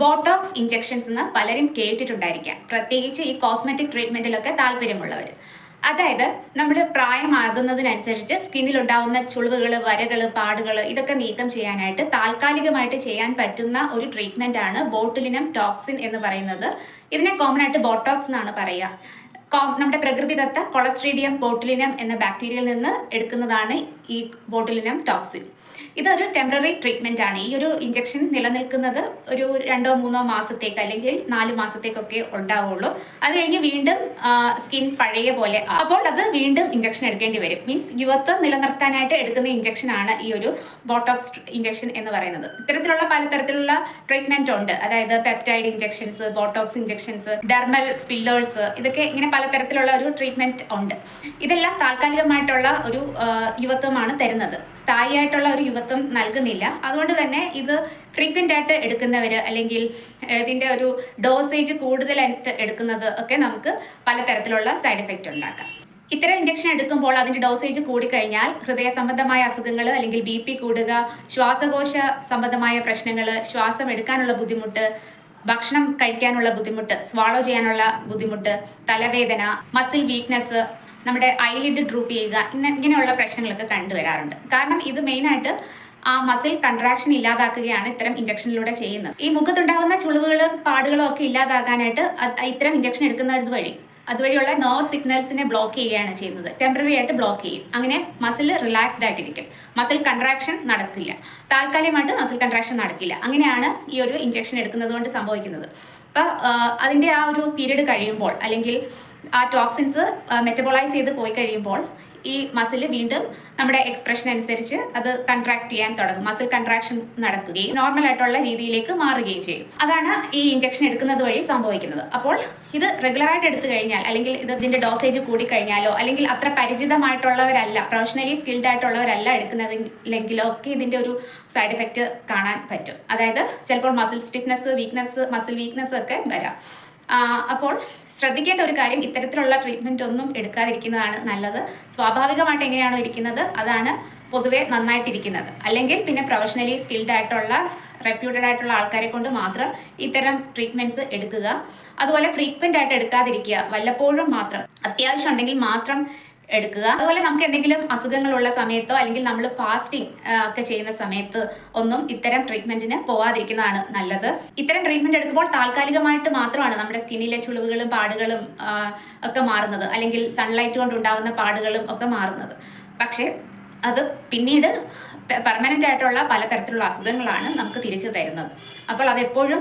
Botox injections എന്ന് പലരും കേട്ടിട്ടുണ്ടായിരിക്കാം. പ്രത്യേകിച്ച് ഈ കോസ്മെറ്റിക് ട്രീറ്റ്മെന്റിലൊക്കെ താല്പര്യമുള്ളവർ. അതായത് നമ്മൾ പ്രായമാകുന്നതിനനുസരിച്ച് സ്കിന്നിൽ സ്കിന്നിലുണ്ടാവുന്ന ചുളിവുകൾ വരകൾ പാടുകൾ ഇതൊക്കെ നീക്കം ചെയ്യാനായിട്ട് താൽക്കാലികമായിട്ട് ചെയ്യാൻ പറ്റുന്ന ഒരു ട്രീറ്റ്മെന്റ് ആണ് ബോട്ടുലിനം ടോക്സിൻ എന്ന് പറയുന്നത്. ഇതിനെ കോമൺ ആയിട്ട് ബോട്ടോക്സ് എന്നാണ് പറയുക. നമ്മുടെ പ്രകൃതിദത്ത കൊളസ്ട്രീഡിയം ബോട്ടുലിനം എന്ന ബാക്ടീരിയയിൽ നിന്ന് എടുക്കുന്നതാണ് ഈ ബോട്ടുലിനം ടോക്സിൻ. ഇതൊരു ടെമ്പററി ട്രീറ്റ്മെന്റ് ആണ്. ഈ ഒരു ഇഞ്ചക്ഷൻ നിലനിൽക്കുന്നത് ഒരു രണ്ടോ മൂന്നോ മാസത്തേക്ക് അല്ലെങ്കിൽ നാല് മാസത്തേക്കൊക്കെ ഉണ്ടാവുള്ളൂ. അത് കഴിഞ്ഞ് വീണ്ടും സ്കിൻ പഴയ പോലെ അപ്പോൾ അത് വീണ്ടും ഇഞ്ചക്ഷൻ എടുക്കേണ്ടി വരും. മീൻസ് യുവത്വം നിലനിർത്താനായിട്ട് എടുക്കുന്ന ഇഞ്ചക്ഷൻ ആണ് ഈ ഒരു ബോട്ടോക്സ് ഇഞ്ചക്ഷൻ എന്ന് പറയുന്നത്. ഇത്തരത്തിലുള്ള പലതരത്തിലുള്ള ട്രീറ്റ്മെന്റ് ഉണ്ട്. അതായത് peptide injections botox injections dermal fillers ഇതൊക്കെ ഇങ്ങനെ പലതരത്തിലുള്ള ഒരു ട്രീറ്റ്മെന്റ് ഉണ്ട്. ഇതെല്ലാം താൽക്കാലികമായിട്ടുള്ള ഒരു യുവത്വമാണ് തരുന്നത്. സ്ഥായിയായിട്ടുള്ള ഒരു യുവത്വം നൽകുന്നില്ല. അതുകൊണ്ട് തന്നെ ഇത് ഫ്രീക്വന്റ് ആയിട്ട് എടുക്കുന്നവർ അല്ലെങ്കിൽ ഇതിന്റെ ഒരു ഡോസേജ് കൂടുതലായിട്ട് എടുക്കുന്നത് ഒക്കെ നമുക്ക് പലതരത്തിലുള്ള സൈഡ് എഫക്റ്റ് ഉണ്ടാക്കാം. ഇത്തരം ഇഞ്ചക്ഷൻ എടുക്കുമ്പോൾ അതിന്റെ ഡോസേജ് കൂടിക്കഴിഞ്ഞാൽ ഹൃദയ സംബന്ധമായ അസുഖങ്ങൾ അല്ലെങ്കിൽ ബി പി കൂടുക ശ്വാസകോശ സംബന്ധമായ പ്രശ്നങ്ങൾ ശ്വാസം എടുക്കാനുള്ള ബുദ്ധിമുട്ട് ഭക്ഷണം കഴിക്കാനുള്ള ബുദ്ധിമുട്ട് സ്വാളോ ചെയ്യാനുള്ള ബുദ്ധിമുട്ട് തലവേദന മസിൽ വീക്ക്നെസ് നമ്മുടെ ഐലിഡ് ഡ്രൂപ്പ് ചെയ്യുക ഇങ്ങനെയുള്ള പ്രശ്നങ്ങളൊക്കെ കണ്ടുവരാറുണ്ട് കാരണം ഇത് മെയിനായിട്ട് ആ മസിൽ കൺട്രാക്ഷൻ ഇല്ലാതാക്കുകയാണ് ഇത്തരം ഇഞ്ചക്ഷനിലൂടെ ചെയ്യുന്നത്. ഈ മുഖത്തുണ്ടാകുന്ന ചുളിവുകളും പാടുകളും ഒക്കെ ഇല്ലാതാകാനായിട്ട് ഇത്തരം ഇഞ്ചക്ഷൻ എടുക്കുന്നത് വഴി അതുവഴിയുള്ള നെർവ് സിഗ്നൽസിനെ ബ്ലോക്ക് ചെയ്യുകയാണ് ചെയ്യുന്നത്. ടെമ്പററി ആയിട്ട് ബ്ലോക്ക് ചെയ്യും. അങ്ങനെ മസിൽ റിലാക്സ്ഡ് ആയിട്ടിരിക്കും. മസിൽ കൺട്രാക്ഷൻ നടക്കില്ല. താൽക്കാലികമായിട്ട് മസിൽ കൺട്രാക്ഷൻ നടക്കില്ല. അങ്ങനെയാണ് ഈ ഒരു ഇഞ്ചക്ഷൻ എടുക്കുന്നത് കൊണ്ട് സംഭവിക്കുന്നത്. അപ്പോൾ അതിന്റെ ആ ഒരു പീരീഡ് കഴിയുമ്പോൾ അല്ലെങ്കിൽ ആ ടോക്സിൻസ് മെറ്റബോളൈസ് ചെയ്ത് പോയി കഴിയുമ്പോൾ ഈ മസിൽ വീണ്ടും നമ്മുടെ എക്സ്പ്രഷൻ അനുസരിച്ച് അത് കൺട്രാക്ട് ചെയ്യാൻ തുടങ്ങും. മസിൽ കൺട്രാക്ഷൻ നടക്കുകയും നോർമൽ ആയിട്ടുള്ള രീതിയിലേക്ക് മാറുകയും ചെയ്യും. അതാണ് ഈ ഇഞ്ചക്ഷൻ എടുക്കുന്നത് വഴി സംഭവിക്കുന്നത്. അപ്പോൾ ഇത് റെഗുലറായിട്ട് എടുത്തു കഴിഞ്ഞാൽ അല്ലെങ്കിൽ ഇത് ഇതിന്റെ ഡോസേജ് കൂടി കഴിഞ്ഞാലോ അല്ലെങ്കിൽ അത്ര പരിചിതമായിട്ടുള്ളവരല്ല പ്രൊഫഷണലി സ്കിൽഡ് ആയിട്ടുള്ളവരല്ല എടുക്കുന്നതെങ്കിലോ ഒക്കെ ഇതിന്റെ ഒരു സൈഡ് എഫക്റ്റ് കാണാൻ പറ്റും. അതായത് ചിലപ്പോൾ muscle stiffness weakness muscle weakness ഒക്കെ വരാം. അപ്പോൾ ശ്രദ്ധിക്കേണ്ട ഒരു കാര്യം ഇത്തരത്തിലുള്ള ട്രീറ്റ്മെന്റ് ഒന്നും എടുക്കാതിരിക്കുന്നതാണ് നല്ലത്. സ്വാഭാവികമായിട്ട് എങ്ങനെയാണോ ഇരിക്കുന്നത് അതാണ് പൊതുവെ നന്നായിട്ടിരിക്കുന്നത്. അല്ലെങ്കിൽ പിന്നെ പ്രൊഫഷണലി സ്കിൽഡ് ആയിട്ടുള്ള റെപ്യൂട്ടഡ് ആയിട്ടുള്ള ആൾക്കാരെ കൊണ്ട് മാത്രം ഇത്തരം ട്രീറ്റ്മെന്റ്സ് എടുക്കുക. അതുപോലെ ഫ്രീക്വന്റ് ആയിട്ട് എടുക്കാതിരിക്കുക വല്ലപ്പോഴും മാത്രം. അത്യാവശ്യം ഉണ്ടെങ്കിൽ മാത്രം എടുക്കുക. അതുപോലെ നമുക്ക് എന്തെങ്കിലും അസുഖങ്ങളുള്ള സമയത്തോ അല്ലെങ്കിൽ നമ്മൾ ഫാസ്റ്റിംഗ് ഒക്കെ ചെയ്യുന്ന സമയത്ത് ഒന്നും ഇത്തരം ട്രീറ്റ്മെന്റിന് പോവാതിരിക്കുന്നതാണ് നല്ലത്. ഇത്തരം ട്രീറ്റ്മെന്റ് എടുക്കുമ്പോൾ താൽക്കാലികമായിട്ട് മാത്രമാണ് നമ്മുടെ സ്കിന്നിലെ ചുളിവുകളും പാടുകളും ഒക്കെ മാറുന്നത്. അല്ലെങ്കിൽ സൺലൈറ്റ് കൊണ്ട് ഉണ്ടാവുന്ന പാടുകളും ഒക്കെ മാറുന്നത്. പക്ഷേ അത് പിന്നീട് പെർമനന്റ് ആയിട്ടുള്ള പലതരത്തിലുള്ള അസുഖങ്ങളാണ് നമുക്ക് തിരിച്ചു തരുന്നത്. അപ്പോൾ അതെപ്പോഴും